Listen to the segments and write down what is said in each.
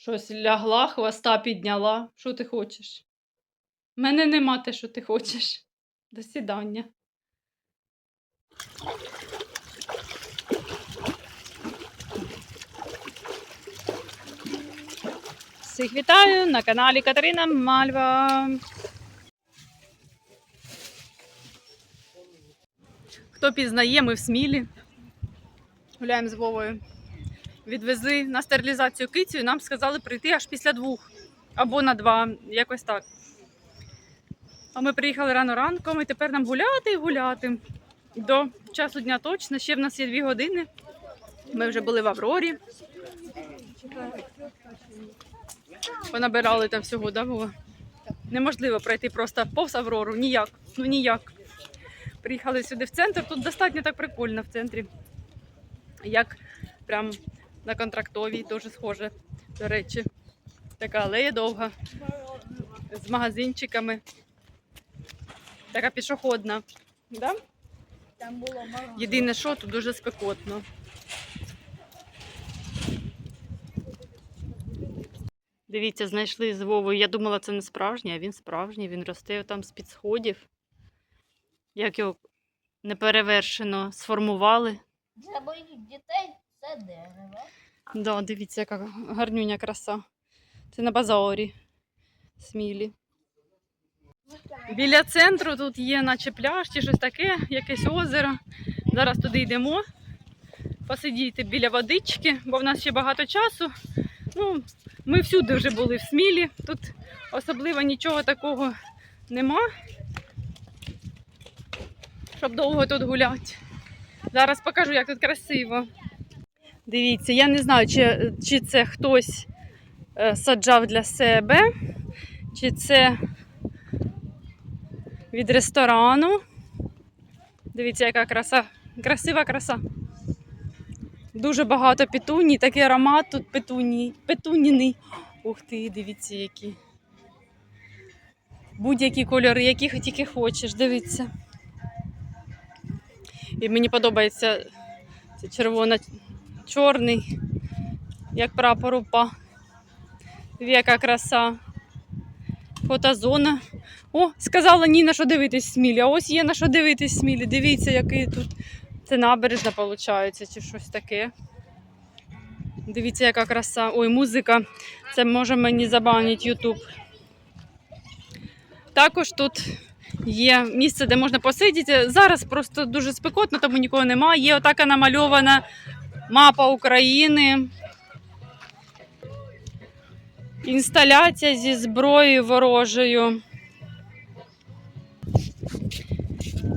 Щось лягла, хвоста підняла. Що ти хочеш? Мене нема те, що ти хочеш. До свидання. Всіх вітаю на каналі Катерина Мальва. Хто пізнає, ми в Смілі. Гуляємо з Вовою. Відвезли на стерилізацію кицю і нам сказали прийти аж після двох або на два, якось так. А ми приїхали рано ранком і тепер нам гуляти і гуляти. До часу дня точно. Ще в нас є дві години. Ми вже були в Аврорі. Понабирали там всього, да? Неможливо пройти просто повз Аврору. Ніяк. Ну ніяк. Приїхали сюди в центр. Тут достатньо так прикольно в центрі. Як прям на контрактовій, дуже схоже, до речі. Така алея довга, з магазинчиками. Така пішохідна. Да? Єдине, що тут дуже спекотно. Дивіться, знайшли з Вовою. Я думала, це не справжній, а він справжній. Він росте там з-під сходів. Як його неперевершено сформували. Для моїх дітей це дерево. Да, дивіться, яка гарнюня краса. Це на базарі. Смілі. Біля центру тут є наче пляж чи щось таке, якесь озеро. Зараз туди йдемо. Посидіти біля водички, бо в нас ще багато часу. Ну, ми всюди вже були в Смілі. Тут особливо нічого такого нема. Щоб довго тут гуляти. Зараз покажу, як тут красиво. Дивіться, я не знаю, чи, чи це хтось е, саджав для себе, чи це від ресторану. Дивіться, яка краса, красива краса. Дуже багато петуній, такий аромат тут петуній, петуніний. Ух ти, дивіться, які. Будь-які кольори, які тільки хочеш, дивіться. І мені подобається це червоно-чорний, як прапор УПА. Яка краса. Фотозона. О, сказала ні на що дивитись смілі. А ось є на що дивитись смілі. Дивіться, який тут. Це набережна, виходить, чи щось таке. Дивіться, яка краса. Ой, музика. Це може мені забанить Ютуб. Також тут є місце, де можна посидіти. Зараз просто дуже спекотно, тому нікого немає. Є отака намальована мапа України. Інсталяція зі зброєю ворожою.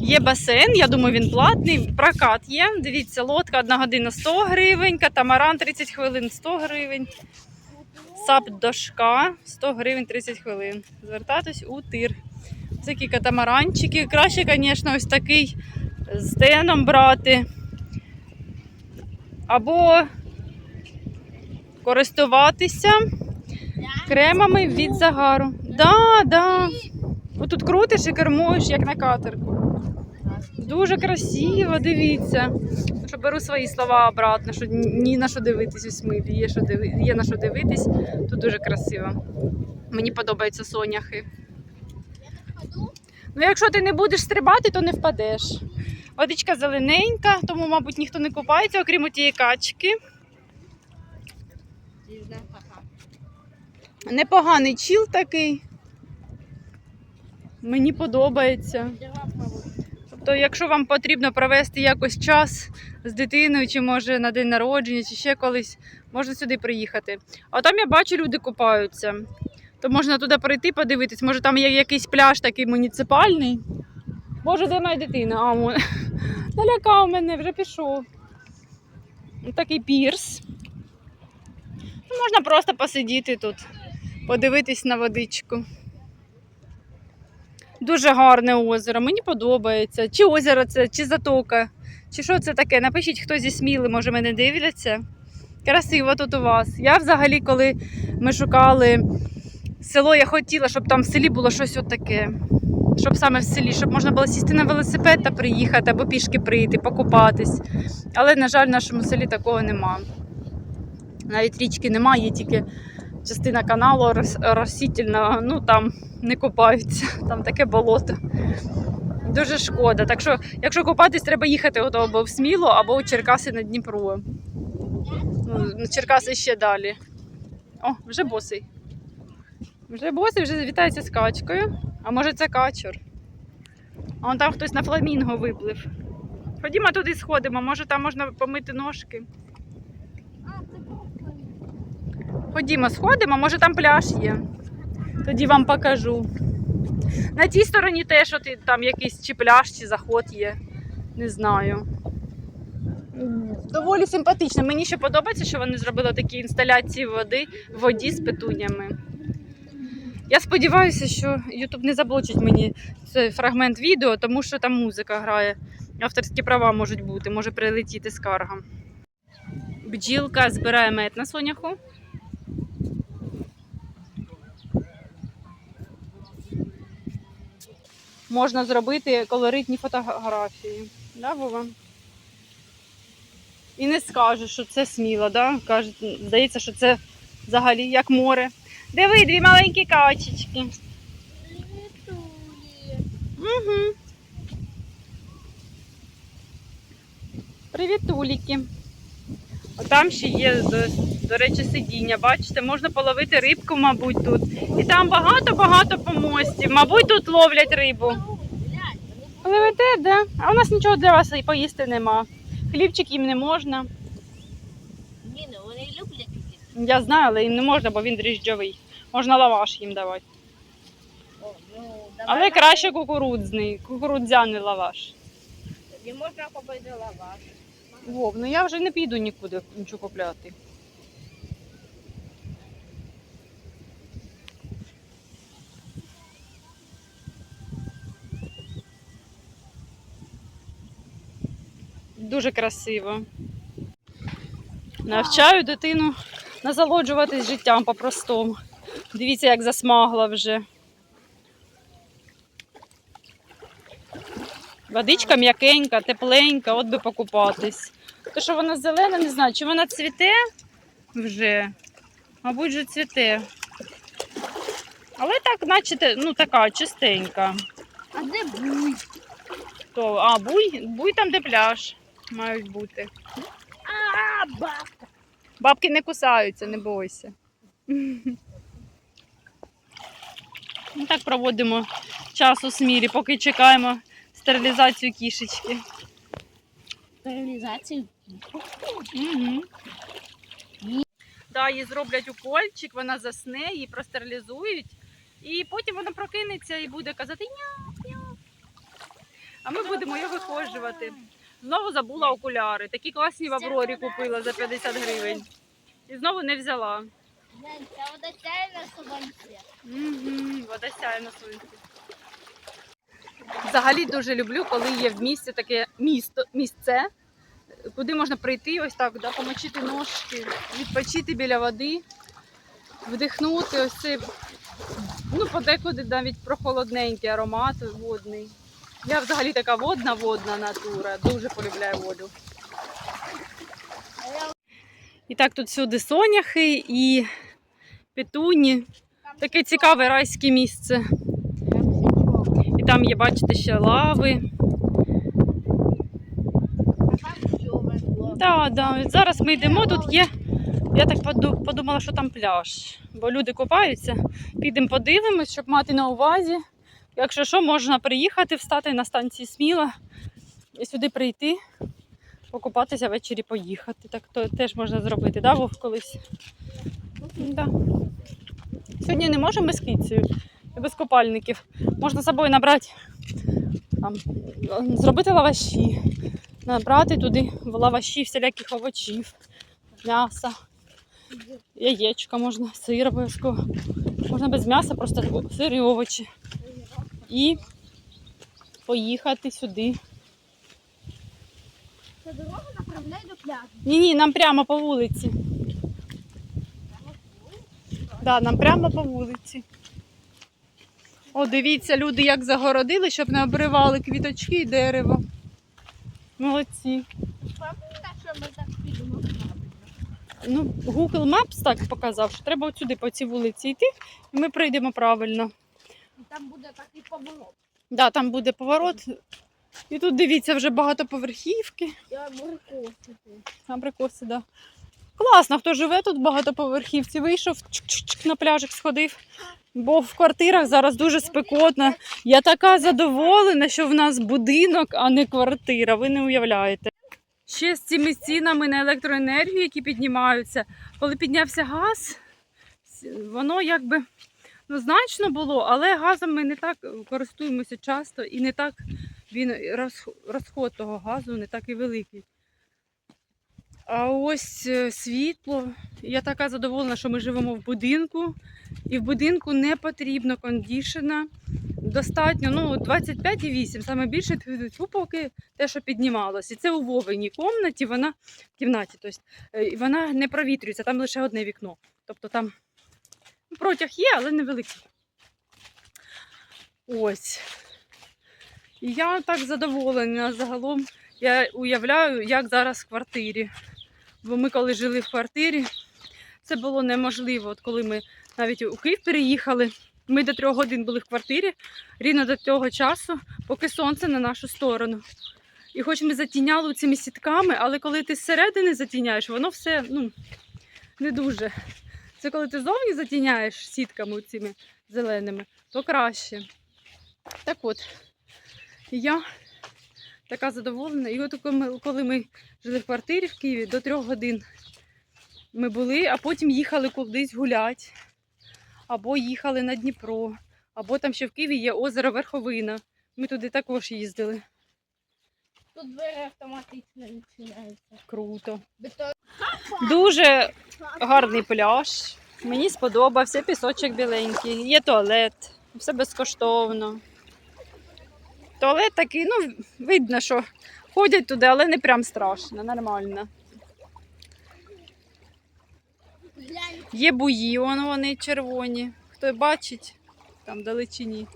Є басейн, я думаю, він платний. Прокат є. Дивіться, лодка 1 година 100 гривень, катамаран 30 хвилин 100 гривень. Сап дошка 100 гривень 30 хвилин. Звертатись у тир. Такі катамаранчики. Краще, звісно, ось такий з теном брати. Або користуватися кремами від загару. Да, да. Отут крутиш і кермуєш, як на катерку. Дуже красиво, дивіться. Що беру свої слова обратно, що ні на що дивитись у смилі. Є, що диви... є на що дивитись. Тут дуже красиво. Мені подобаються соняхи. Ну, якщо ти не будеш стрибати, то не впадеш. Водичка зелененька, тому, мабуть, ніхто не купається, окрім тієї качки. Непоганий чіл такий. Мені подобається. Тобто, якщо вам потрібно провести якось час з дитиною, чи може на день народження, чи ще колись, можна сюди приїхати. А там я бачу, люди купаються. То можна туди прийти, подивитись, може там є якийсь пляж такий муніципальний. Боже, де моя дитина? А, вон. налякав мене, вже пішов. Такий пірс. Ну, Можна просто посидіти тут, подивитись на водичку. Дуже гарне озеро, мені подобається. Чи озеро це, чи затока, чи що це таке? Напишіть, хто зі Сміли, може, мене дивляться. Красиво тут у вас. Я взагалі, коли ми шукали село, я хотіла, щоб там в селі було щось отаке. Щоб саме в селі, щоб можна було сісти на велосипед та приїхати, або пішки прийти, покупатись. Але, на жаль, в нашому селі такого нема. Навіть річки немає, є тільки частина каналу росітельного, ну там не купаються, там таке болото. Дуже шкода. Так що, якщо купатись, треба їхати от або в Сміло, або у Черкаси на Дніпро. Ну, Черкаси ще далі. О, вже босий. Вже босий, вже вітається з качкою. А може це качур? А вон там хтось на фламінго виплив. Ходімо туди сходимо, може там можна помити ножки. Ходімо, сходимо, може там пляж є. Тоді вам покажу. На тій стороні теж от там якийсь чи пляж, чи заход є. Не знаю. Доволі симпатично. Мені ще подобається, що вони зробили такі інсталяції води в воді з петунями. Я сподіваюся, що YouTube не заблочить мені цей фрагмент відео, тому що там музика грає. Авторські права можуть бути, може прилетіти скарга. Бджілка збирає мед на соняху. можна зробити колоритні фотографії. Да, Вова? І не скажеш, що це сміло, да? Каже, здається, що це взагалі як море. Диви, дві маленькі качечки. Угу. Привіт, Уліки. Там ще є, до, до речі, сидіння. Бачите, можна половити рибку, мабуть, тут. І там багато-багато помостів. Мабуть, тут ловлять рибу. Вони да? А у нас нічого для вас і поїсти нема. Хлібчик їм не можна. Ні, ну вони люблять їх. Я знаю, але їм не можна, бо він дріжджовий. Можна лаваш їм давати. О, ну, давай Але на- краще кукурудзний, кукурудзяний лаваш. Тоді можна купити лаваш. Вов, ну я вже не піду нікуди нічого купляти. Дуже красиво. Навчаю дитину насолоджуватись життям по-простому. Дивіться, як засмагла вже. Водичка м'якенька, тепленька, от би покупатись. То, що вона зелена, не знаю, чи вона цвіте вже. Мабуть, вже цвіте. Але так, наче, ну, така чистенька. А де буй? То, а, буй, буй там, де пляж мають бути. А, бабка. Бабки не кусаються, не бойся. Ну, так проводимо час у смірі, поки чекаємо стерилізацію кішечки. Стерилізацію. Угу. Да, їй зроблять укольчик, вона засне, її простерилізують, і потім вона прокинеться і буде казати ня ня А ми будемо її виходжувати. Знову забула окуляри. Такі класні в Аврорі купила за 50 гривень. І знову не взяла. Ця вода сяє на сонці. Угу, вода сяє на сонці. Взагалі дуже люблю, коли є в місті таке місто, місце, куди можна прийти, ось так, да, помочити ножки, відпочити біля води, вдихнути ось цей, ну, подекуди навіть прохолодненький аромат водний. Я взагалі така водна водна натура, дуже полюбляю воду. І так тут всюди соняхи і петуні. Таке цікаве райське місце. І там є, бачите, ще лави. Човен. Да, да. Зараз ми йдемо. Тут є. Я так подумала, що там пляж, бо люди купаються. Підемо подивимось, щоб мати на увазі. Якщо що, можна приїхати, встати на станції Сміла і сюди прийти, покупатися ввечері, поїхати. Так то теж можна зробити, да, Вов, колись? Да. Сьогодні не можемо без кицею без купальників. Можна з собою набрати, там, зробити лаваші, набрати туди в лаваші всіляких овочів, м'яса, яєчка можна, сир обов'язково. Можна без м'яса, просто сир і овочі. І поїхати сюди. Ця дорога направляє до пляжу. Ні, ні, нам прямо по вулиці. Да, нам прямо по вулиці. О, дивіться, люди як загородили, щоб не обривали квіточки і дерево. Молодці. Пам'ятаєш, що ми так підемо? ну, Google Maps так показав, що треба от сюди по цій вулиці йти, і ми прийдемо правильно. Там буде такий поворот. Да, там буде поворот. І тут дивіться вже багатоповерхівки. Я бурку. Абрикоси, да. Класно, хто живе тут в багатоповерхівці, вийшов чик-чик-чик на пляжик сходив. Бо в квартирах зараз дуже спекотно. Я така задоволена, що в нас будинок, а не квартира. Ви не уявляєте. Ще з цими цінами на електроенергію, які піднімаються, коли піднявся газ, воно якби ну, значно було, але газом ми не так користуємося часто і не так він розход того газу не такий великий. А ось е, світло. Я така задоволена, що ми живемо в будинку, і в будинку не потрібно кондішена. Достатньо ну, 25,8, саме більше поки те, що піднімалося. І це у Вовиній кімнаті, вона кімнаті, тобто, е, і вона не провітрюється, там лише одне вікно. Тобто там протяг є, але невеликий. Ось. І я так задоволена загалом. Я уявляю, як зараз в квартирі. Бо ми коли жили в квартирі, це було неможливо. От коли ми навіть у Київ переїхали, ми до трьох годин були в квартирі рівно до того часу, поки сонце на нашу сторону. І хоч ми затіняли цими сітками, але коли ти зсередини затіняєш, воно все ну, не дуже. Це коли ти зовні затіняєш сітками цими зеленими, то краще. Так от, я така задоволена. І от коли ми жили в квартирі в Києві до трьох годин ми були, а потім їхали кудись гуляти, або їхали на Дніпро, або там ще в Києві є озеро Верховина. Ми туди також їздили. Тут двері автоматично відчиняються. Круто. Дуже гарний пляж. Мені сподобався, пісочок біленький, є туалет, все безкоштовно. Туалет такий, ну, видно, що ходять туди, але не прям страшно, нормально. Є буї, вон вони червоні. Хто бачить, там далечині.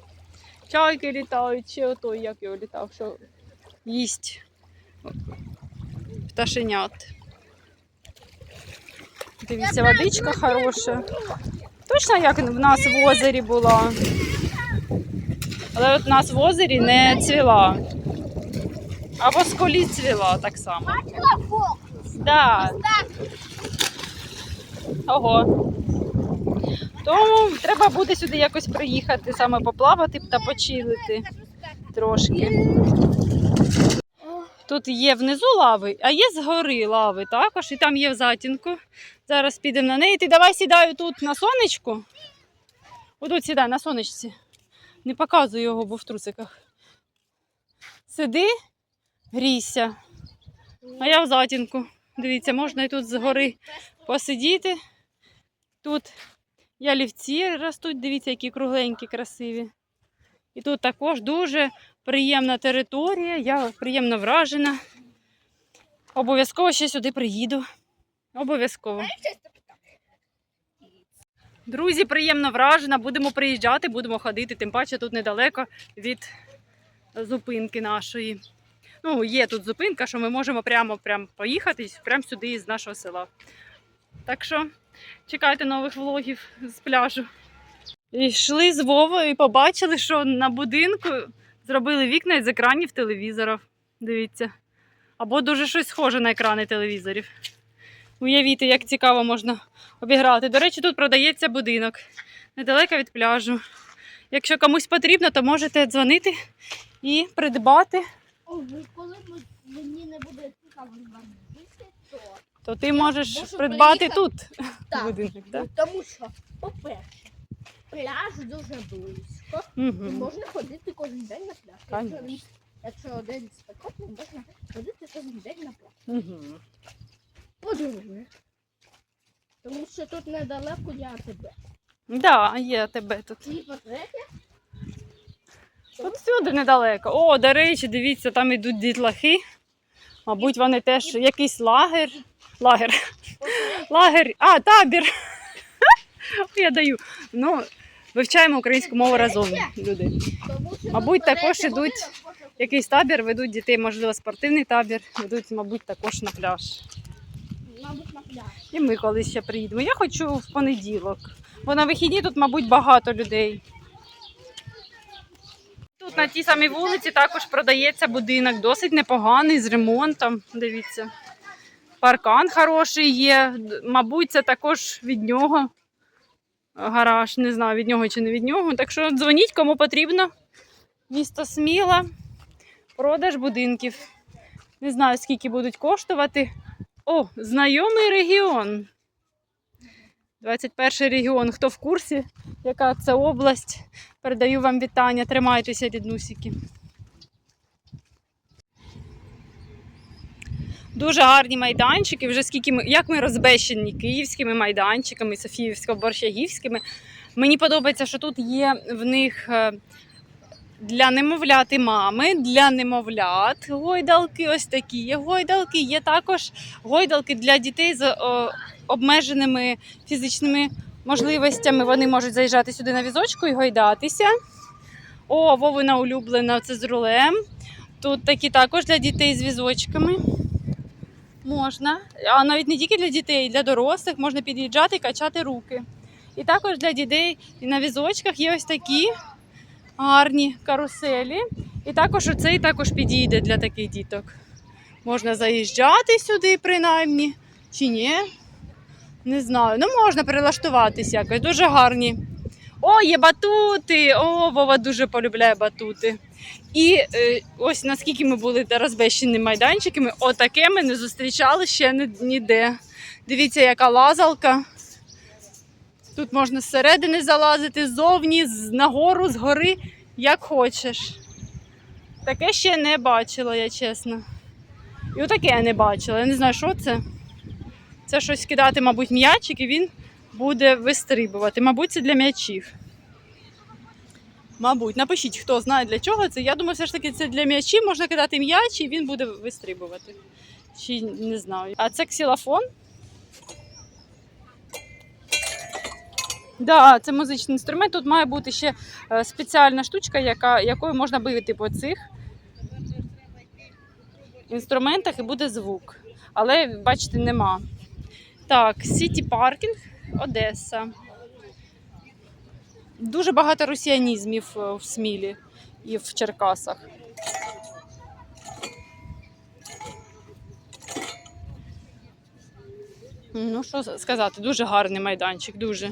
Чайки літають, чи ото, як його літав, що їсть пташенят. Дивіться, водичка хороша. Точно як в нас в озері була. Але от в нас в озері не цвіла. Або з колі цвіла так само. Да. Ого. Тому треба буде сюди якось приїхати, саме поплавати та почилити трошки. Тут є внизу лави, а є згори лави також, і там є в затінку. Зараз підемо на неї. Ти давай сідай тут на сонечку. Отут сідай на сонечці. Не показую його, бо в трусиках. Сиди, грійся. А я в затінку. Дивіться, можна і тут згори посидіти. Тут ялівці ростуть, дивіться, які кругленькі, красиві. І тут також дуже приємна територія, я приємно вражена. Обов'язково ще сюди приїду. Обов'язково. Друзі, приємно вражена. Будемо приїжджати, будемо ходити, тим паче тут недалеко від зупинки нашої. Ну, є тут зупинка, що ми можемо прямо, прямо поїхати прямо сюди з нашого села. Так що чекайте нових влогів з пляжу. І йшли з Вовою і побачили, що на будинку зробили вікна із екранів телевізорів. Дивіться. Або дуже щось схоже на екрани телевізорів. Уявіть, як цікаво можна обіграти. До речі, тут продається будинок недалеко від пляжу. Якщо комусь потрібно, то можете дзвонити і придбати, О, коли мені не буде цікаво з то то ти можеш придбати приїхати. тут так. будинок. Так? Ну, Тому що, по-перше, пляж дуже близько. І Угу. можна ходити кожен день на пляж. Якщо, Конечно. якщо один спекотний, можна ходити кожен день на пляж. Угу. По-друге, тому що тут недалеко я тебе. Да, є тебе тут. І по-третє, Тут всюди недалеко. О, до речі, дивіться, там йдуть дітлахи. Мабуть, вони теж якийсь лагер. Лагер. Лагер. А, табір. Я даю. Ну, вивчаємо українську мову разом, люди. Мабуть, також ідуть Якийсь табір ведуть дітей, можливо, спортивний табір, ведуть, мабуть, також на пляж. Мабуть, на пляж. І ми колись ще приїдемо. Я хочу в понеділок, бо на вихідні тут, мабуть, багато людей. Тут на тій самій вулиці також продається будинок, досить непоганий, з ремонтом. Дивіться. Паркан хороший є. Мабуть, це також від нього гараж. Не знаю, від нього чи не від нього. Так що дзвоніть, кому потрібно. Місто Сміла, продаж будинків. Не знаю, скільки будуть коштувати. О, знайомий регіон. 21 регіон. Хто в курсі, яка це область? Передаю вам вітання. Тримайтеся, ріднусики. Дуже гарні майданчики. Вже скільки ми, як ми розбещені київськими майданчиками, Софіївсько-Борщагівськими. Мені подобається, що тут є в них е, для немовлят і мами, для немовлят гойдалки, ось такі є гойдалки. Є також гойдалки для дітей з обмеженими фізичними можливостями. Вони можуть заїжджати сюди на візочку і гойдатися. О, Вовина улюблена це з рулем. Тут такі також для дітей з візочками. Можна. А навіть не тільки для дітей, для дорослих можна під'їжджати і качати руки. І також для дітей на візочках є ось такі гарні каруселі. І також оцей також підійде для таких діток. Можна заїжджати сюди, принаймні, чи ні? Не знаю. Ну, можна перелаштуватися якось. Дуже гарні. О, є батути! О, Вова дуже полюбляє батути. І е, ось наскільки ми були розбещені майданчиками, отаке ми не зустрічали ще ніде. Дивіться, яка лазалка. Тут можна зсередини залазити, ззовні, нагору, згори, як хочеш. Таке ще не бачила, я чесно. І отаке я не бачила. Я не знаю, що це. Це щось кидати, мабуть, м'ячик, і він буде вистрибувати. Мабуть, це для м'ячів. Мабуть, напишіть, хто знає для чого це. Я думаю, все ж таки це для м'ячів. Можна кидати м'яч і він буде вистрибувати. Чи не знаю. А це ксилофон. Да, це музичний інструмент. Тут має бути ще е, спеціальна штучка, яка, якою можна бити по цих інструментах і буде звук. Але, бачите, нема. Так, Сіті Паркінг, Одеса. Дуже багато росіянізмів е, в Смілі і в Черкасах. Ну, що сказати, дуже гарний майданчик, дуже.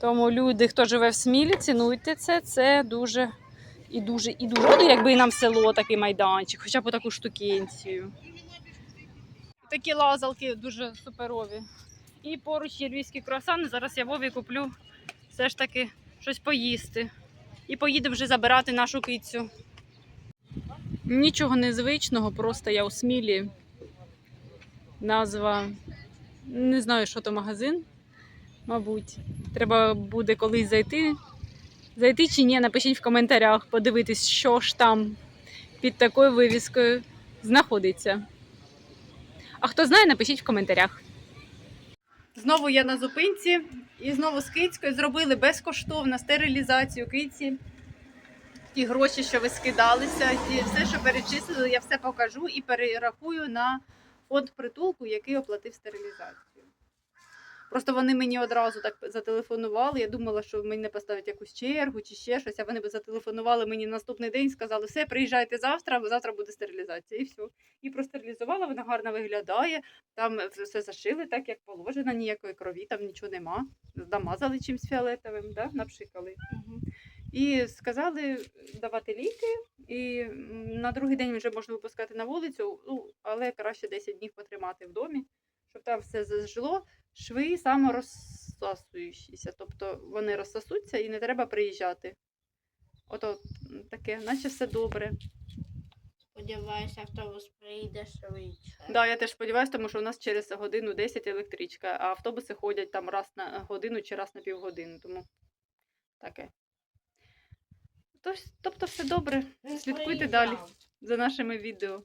Тому люди, хто живе в Смілі, цінуйте це. Це дуже і дуже і дуже. Ну, якби і нам село такий майданчик, хоча б таку штукенцію. Такі лазалки дуже суперові. І поруч є львівські круасани. Зараз я Вові куплю все ж таки щось поїсти. І поїду вже забирати нашу кицю. Нічого незвичного, просто я у Смілі. Назва. Не знаю, що то магазин. Мабуть, треба буде колись зайти. Зайти чи ні, напишіть в коментарях, подивитись, що ж там під такою вивіскою знаходиться. А хто знає, напишіть в коментарях. Знову я на зупинці і знову з кицькою зробили безкоштовну стерилізацію киці. Ті гроші, що ви скидалися, і все, що перечислили, я все покажу і перерахую на фонд притулку, який оплатив стерилізацію. Просто вони мені одразу так зателефонували. Я думала, що мені поставлять якусь чергу чи ще щось. А вони б зателефонували мені наступний день, сказали, все, приїжджайте завтра, бо завтра буде стерилізація. І все. І простерилізувала, вона гарно виглядає. Там все зашили так, як положено, ніякої крові, там нічого нема. Намазали чимось фіолетовим, да? напшикали. І сказали давати ліки, і на другий день вже можна випускати на вулицю, ну, але краще 10 днів потримати в домі, щоб там все зажило. Шви саморозсасуючіся, тобто вони розсосуться і не треба приїжджати. Ото таке, наче все добре. Сподіваюся, автобус приїде швидше. Да, я теж сподіваюся, тому що у нас через годину 10 електричка, а автобуси ходять там раз на годину чи раз на півгодини, тому таке. Тож, тобто все добре. Слідкуйте далі. за нашими відео.